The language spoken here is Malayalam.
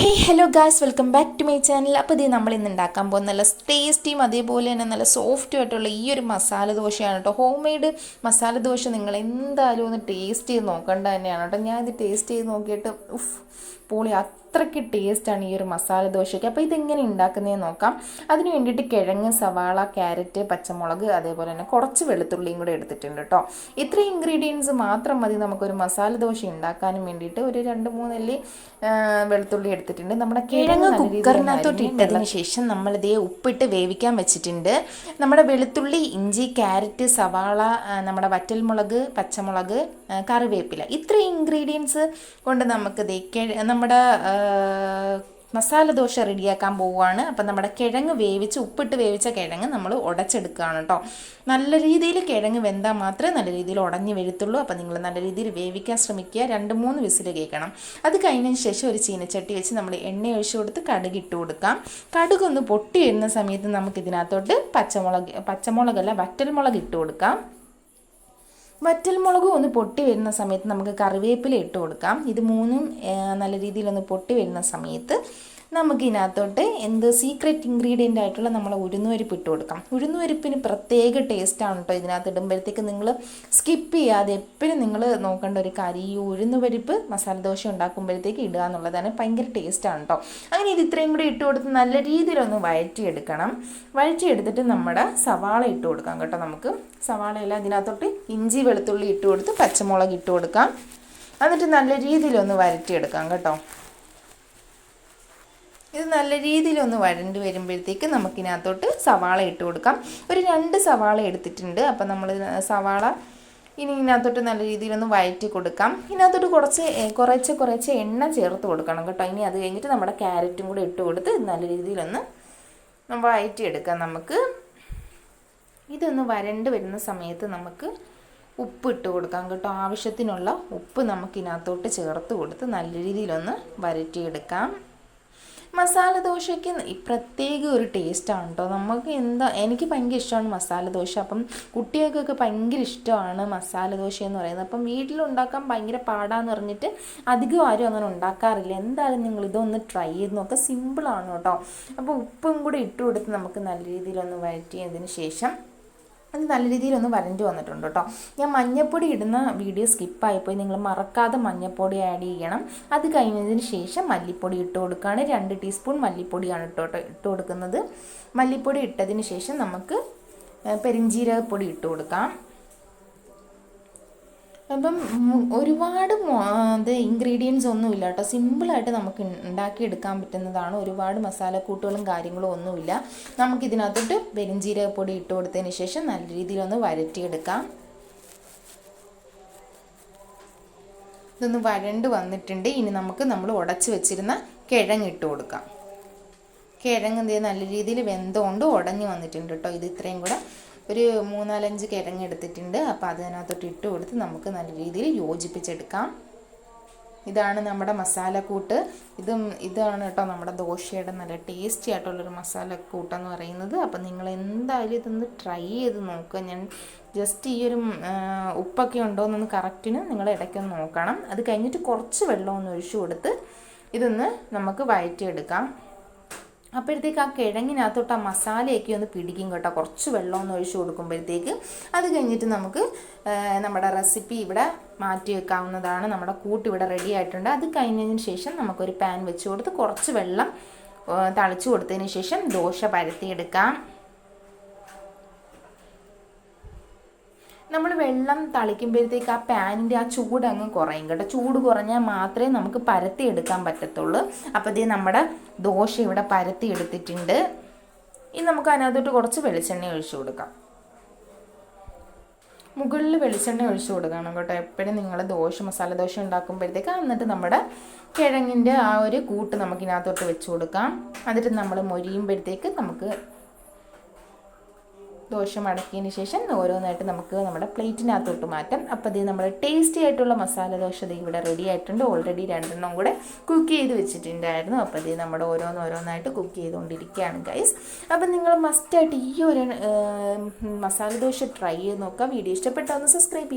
Hey hello guys welcome back to my channel അപ്പോൾ ഇത് നമ്മൾ ഇന്ന് ഉണ്ടാക്കാൻ പോകുന്ന നല്ല ടേസ്റ്റിയും അതേപോലെ തന്നെ നല്ല സോഫ്റ്റും ആയിട്ടുള്ള ഈ ഒരു മസാല ദോശയാണ് കേട്ടോ. ഹോം മെയ്ഡ് മസാല ദോശ നിങ്ങൾ എന്തായാലും ഒന്ന് ടേസ്റ്റ് ചെയ്ത് നോക്കേണ്ട തന്നെയാണ് കേട്ടോ. ഞാനിത് ടേസ്റ്റ് ചെയ്ത് നോക്കിയിട്ട് ഉഫ് പൊളി അത്രയ്ക്ക് ടേസ്റ്റാണ് ഈ ഒരു മസാല ദോശയ്ക്ക്. അപ്പോൾ ഇതെങ്ങനെ ഉണ്ടാക്കുന്നതെന്ന് നോക്കാം. അതിന് വേണ്ടിയിട്ട് കിഴങ്ങ് സവാള ക്യാരറ്റ് പച്ചമുളക് അതേപോലെ തന്നെ കുറച്ച് വെളുത്തുള്ളിയും കൂടെ എടുത്തിട്ടുണ്ട് കേട്ടോ ഇത്രയും ഇൻഗ്രീഡിയൻസ് മാത്രം മതി നമുക്കൊരു മസാല ദോശ ഉണ്ടാക്കാനും വേണ്ടിയിട്ട്. ഒരു രണ്ട് മൂന്നല്ലി വെളുത്തുള്ളി എടുത്തിട്ടുണ്ട്. നമ്മുടെ കിഴങ്ങ് കുക്കറിനകത്തോട്ട് ഇട്ടതിന് ശേഷം നമ്മളിതേ ഉപ്പിട്ട് വേവിക്കാൻ വെച്ചിട്ടുണ്ട്. നമ്മുടെ വെളുത്തുള്ളി ഇഞ്ചി ക്യാരറ്റ് സവാള നമ്മുടെ വറ്റൽമുളക് പച്ചമുളക് കറിവേപ്പില. ഇത്രയും ഇൻഗ്രീഡിയൻസ് കൊണ്ട് നമുക്ക് നമ്മുടെ മസാല ദോശ റെഡിയാക്കാൻ പോവുകയാണ്. അപ്പം നമ്മുടെ കിഴങ്ങ് വേവിച്ച് ഉപ്പിട്ട് വേവിച്ച കിഴങ്ങ് നമ്മൾ ഉടച്ചെടുക്കുകയാണ് കേട്ടോ നല്ല രീതിയിൽ കിഴങ്ങ് വെന്താൽ മാത്രമേ നല്ല രീതിയിൽ ഉടഞ്ഞു വരത്തുള്ളൂ അപ്പം നിങ്ങൾ നല്ല രീതിയിൽ വേവിക്കാൻ ശ്രമിക്കുക. രണ്ട് മൂന്ന് വിസിൽ കേൾക്കണം. അത് കഴിഞ്ഞതിന് ശേഷം ഒരു ചീനച്ചട്ടി വെച്ച് നമ്മൾ എണ്ണ ഒഴിച്ചു കൊടുത്ത് കടുക് ഇട്ട് കൊടുക്കാം. കടുക് ഒന്ന് പൊട്ടി വരുന്ന സമയത്ത് നമുക്ക് ഇതിനകത്തോട്ട് പച്ചമുളക് പച്ചമുളകല്ല വറ്റൽമുളക് ഇട്ട് കൊടുക്കാം. വറ്റൽമുളകും ഒന്ന് പൊട്ടി വരുന്ന സമയത്ത് നമുക്ക് കറിവേപ്പില ഇട്ട് കൊടുക്കാം. ഇത് മൂന്നും നല്ല രീതിയിലൊന്ന് പൊട്ടി വരുന്ന സമയത്ത് നമുക്ക് ഇതിനകത്തോട്ട് എന്ത് സീക്രറ്റ് ഇൻഗ്രീഡിയന്റ് ആയിട്ടുള്ള നമ്മൾ ഉഴുന്നുവരിപ്പ് ഇട്ട് കൊടുക്കാം. ഉഴുന്നുവരിപ്പിന് പ്രത്യേക ടേസ്റ്റാണ് കേട്ടോ ഇതിനകത്ത് ഇടുമ്പോഴത്തേക്ക് നിങ്ങൾ സ്കിപ്പ് ചെയ്യാതെ എപ്പോഴും നിങ്ങൾ നോക്കേണ്ട ഒരു കാര്യം ഈ ഉഴുന്നുവരിപ്പ് മസാല ദോശ ഉണ്ടാക്കുമ്പോഴത്തേക്ക് ഇടുക എന്നുള്ളതാണ് ഭയങ്കര ടേസ്റ്റാണ് കേട്ടോ അങ്ങനെ ഇത് ഇത്രയും കൂടി ഇട്ട് കൊടുത്ത് നല്ല രീതിയിലൊന്ന് വഴറ്റിയെടുക്കണം. വഴറ്റിയെടുത്തിട്ട് നമ്മുടെ സവാള ഇട്ട് കൊടുക്കാം കേട്ടോ നമുക്ക്. സവാളയെല്ലാം ഇതിനകത്തോട്ട് ഇഞ്ചി വെളുത്തുള്ളി ഇട്ട് കൊടുത്ത് പച്ചമുളക് ഇട്ട് കൊടുക്കാം. എന്നിട്ട് നല്ല രീതിയിലൊന്ന് വരട്ടിയെടുക്കാം കേട്ടോ. ഇത് നല്ല രീതിയിലൊന്ന് വഴണ്ട് വരുമ്പോഴത്തേക്ക് നമുക്കിനകത്തോട്ട് സവാള ഇട്ട് കൊടുക്കാം. ഒരു രണ്ട് സവാള എടുത്തിട്ടുണ്ട്. അപ്പം നമ്മൾ സവാള ഇനി ഇതിനകത്തോട്ട് നല്ല രീതിയിലൊന്ന് വഴറ്റി കൊടുക്കാം. ഇതിനകത്തോട്ട് കുറച്ച് കുറച്ച് കുറച്ച് എണ്ണ ചേർത്ത് കൊടുക്കണം കേട്ടോ. ഇനി അത് കഴിഞ്ഞിട്ട് നമ്മുടെ ക്യാരറ്റും കൂടെ ഇട്ട് കൊടുത്ത് നല്ല രീതിയിലൊന്ന് വഴറ്റിയെടുക്കാം നമുക്ക്. ഇതൊന്ന് വരണ്ട് വരുന്ന സമയത്ത് നമുക്ക് ഉപ്പ് ഇട്ട് കൊടുക്കാം കേട്ടോ. ആവശ്യത്തിനുള്ള ഉപ്പ് നമുക്കിനകത്തോട്ട് ചേർത്ത് കൊടുത്ത് നല്ല രീതിയിലൊന്ന് വരട്ടിയെടുക്കാം മസാല ദോശയ്ക്ക് പ്രത്യേക ഒരു ടേസ്റ്റാണ് കേട്ടോ നമുക്ക് എന്താ എനിക്ക് ഭയങ്കര ഇഷ്ടമാണ് മസാല ദോശ അപ്പം കുട്ടികൾക്കൊക്കെ ഭയങ്കര ഇഷ്ടമാണ് മസാല ദോശ എന്ന് പറയുന്നത്. അപ്പം വീട്ടിലുണ്ടാക്കാൻ ഭയങ്കര പാടാന്ന് പറഞ്ഞിട്ട് അധികം ആരും അങ്ങനെ ഉണ്ടാക്കാറില്ല. എന്തായാലും നിങ്ങൾ ഇതൊന്ന് ട്രൈ ചെയ്ത് നോക്കുക സിമ്പിളാണ് കേട്ടോ അപ്പോൾ ഉപ്പും കൂടി ഇട്ട് കൊടുത്ത് നമുക്ക് നല്ല രീതിയിലൊന്ന് വഴറ്റിയതിന് ശേഷം അത് നല്ല രീതിയിലൊന്ന് വരഞ്ഞു വന്നിട്ടുണ്ട് കേട്ടോ. ഞാൻ മഞ്ഞപ്പൊടി ഇടുന്ന വീഡിയോ സ്കിപ്പായിപ്പോയി നിങ്ങൾ മറക്കാതെ മഞ്ഞപ്പൊടി ആഡ് ചെയ്യണം. അത് കഴിഞ്ഞതിന് ശേഷം മല്ലിപ്പൊടി ഇട്ട് കൊടുക്കുകയാണ്. രണ്ട് ടീസ്പൂൺ മല്ലിപ്പൊടിയാണ് ഇട്ടോട്ട് ഇട്ട് കൊടുക്കുന്നത്. മല്ലിപ്പൊടി ഇട്ടതിന് ശേഷം നമുക്ക് പെരിഞ്ജീരകപ്പൊടി ഇട്ട് കൊടുക്കാം. അപ്പം ഒരുപാട് അത് ഇൻഗ്രീഡിയൻസ് ഒന്നും ഇല്ല കേട്ടോ. സിമ്പിളായിട്ട് നമുക്ക് ഉണ്ടാക്കിയെടുക്കാൻ പറ്റുന്നതാണ്. ഒരുപാട് മസാലക്കൂട്ടുകളും കാര്യങ്ങളും ഒന്നുമില്ല. നമുക്ക് ഇതിനകത്തോട്ട് പെരിഞ്ജീരകപ്പൊടി ഇട്ട് കൊടുത്തതിന് ശേഷം നല്ല രീതിയിലൊന്ന് വരട്ടിയെടുക്കാം. ഇതൊന്ന് വരണ്ട് വന്നിട്ടുണ്ട്. ഇനി നമുക്ക് നമ്മൾ ഉടച്ച് വെച്ചിരുന്ന കിഴങ്ങ് ഇട്ട് കൊടുക്കാം. കിഴങ്ങ് എന്ത് നല്ല രീതിയിൽ വെന്തോണ്ട് ഉടഞ്ഞു വന്നിട്ടുണ്ട് കേട്ടോ. ഇത് ഇത്രയും കൂടെ ഒരു മൂന്നാലഞ്ച് കിഴങ്ങ് എടുത്തിട്ടുണ്ട്. അപ്പോൾ അതിനകത്തോട്ട് ഇട്ട് കൊടുത്ത് നമുക്ക് നല്ല രീതിയിൽ യോജിപ്പിച്ചെടുക്കാം. ഇതാണ് നമ്മുടെ മസാലക്കൂട്ട്. ഇതും ഇതാണ് കേട്ടോ നമ്മുടെ ദോശയുടെ നല്ല ടേസ്റ്റി ആയിട്ടുള്ളൊരു മസാലക്കൂട്ടെന്ന് പറയുന്നത്. അപ്പം നിങ്ങൾ എന്തായാലും ഇതൊന്ന് ട്രൈ ചെയ്ത് നോക്കുക ഞാൻ ജസ്റ്റ് ഈ ഒരു ഉപ്പൊക്കെ ഉണ്ടോ എന്നൊന്ന് കറക്റ്റിന് നിങ്ങൾ ഇടയ്ക്കൊന്ന് നോക്കണം. അത് കഴിഞ്ഞിട്ട് കുറച്ച് വെള്ളം ഒന്ന് ഒഴിച്ചു കൊടുത്ത് ഇതൊന്ന് നമുക്ക് വഴറ്റിയെടുക്കാം. അപ്പോഴത്തേക്ക് ആ കിഴങ്ങിനകത്തോട്ട് ആ മസാലയൊക്കെ ഒന്ന് പിടിക്കും കേട്ടോ. കുറച്ച് വെള്ളം ഒന്ന് ഒഴിച്ച് കൊടുക്കുമ്പോഴത്തേക്ക് അത് കഴിഞ്ഞിട്ട് നമുക്ക് നമ്മുടെ റെസിപ്പി ഇവിടെ മാറ്റി വെക്കാവുന്നതാണ്. നമ്മുടെ കൂട്ട് ഇവിടെ റെഡി ആയിട്ടുണ്ട്. അത് കഴിഞ്ഞതിന് ശേഷം നമുക്കൊരു പാൻ വെച്ച് കൊടുത്ത് കുറച്ച് വെള്ളം തളിച്ച് കൊടുത്തതിന് ശേഷം ദോശ പരത്തിയെടുക്കാം. നമ്മൾ വെള്ളം തളിക്കുമ്പോഴത്തേക്ക് ആ പാനിന്റെ ആ ചൂട് അങ്ങ് കുറയും കേട്ടോ. ചൂട് കുറഞ്ഞാൽ മാത്രമേ നമുക്ക് പരത്തി എടുക്കാൻ പറ്റത്തുള്ളൂ. അപ്പോൾ ഇതേ നമ്മുടെ ദോശ ഇവിടെ പരത്തി എടുത്തിട്ടുണ്ട്. ഇനി നമുക്ക് അതിനകത്തോട്ട് കുറച്ച് വെളിച്ചെണ്ണ ഒഴിച്ചു കൊടുക്കാം. മുകളിൽ വെളിച്ചെണ്ണ ഒഴിച്ചു കൊടുക്കണം കേട്ടോ. എപ്പോഴും നിങ്ങൾ ദോശ മസാല ദോശ ഉണ്ടാക്കുമ്പോഴത്തേക്ക് എന്നിട്ട് നമ്മുടെ കിഴങ്ങിന്റെ ആ ഒരു കൂട്ട് നമുക്കിനകത്തോട്ട് വെച്ച് കൊടുക്കാം. എന്നിട്ട് നമ്മൾ മൊരിയുമ്പോഴത്തേക്ക് നമുക്ക് ദോശ മടക്കിയതിന് ശേഷം ഓരോന്നായിട്ട് നമുക്ക് നമ്മുടെ പ്ലേറ്റിനകത്തോട്ട് മാറ്റാം. അപ്പോൾ ഇത് നമ്മുടെ ടേസ്റ്റി ആയിട്ടുള്ള മസാല ദോശ ഇത് ഇവിടെ റെഡി ആയിട്ടുണ്ട്. ഓൾറെഡി രണ്ടെണ്ണം കൂടെ കുക്ക് ചെയ്ത് വെച്ചിട്ടുണ്ടായിരുന്നു. അപ്പോൾ ഇത് നമ്മുടെ ഓരോന്നോരോന്നായിട്ട് കുക്ക് ചെയ്തുകൊണ്ടിരിക്കുകയാണ് ഗൈസ് അപ്പം നിങ്ങൾ മസ്റ്റായിട്ട് ഈ ഒരു മസാല ദോശ ട്രൈ ചെയ്ത് നോക്കാം. വീഡിയോ ഇഷ്ടപ്പെട്ടാൽ ഒന്ന് സബ്സ്ക്രൈബ് ചെയ്യുക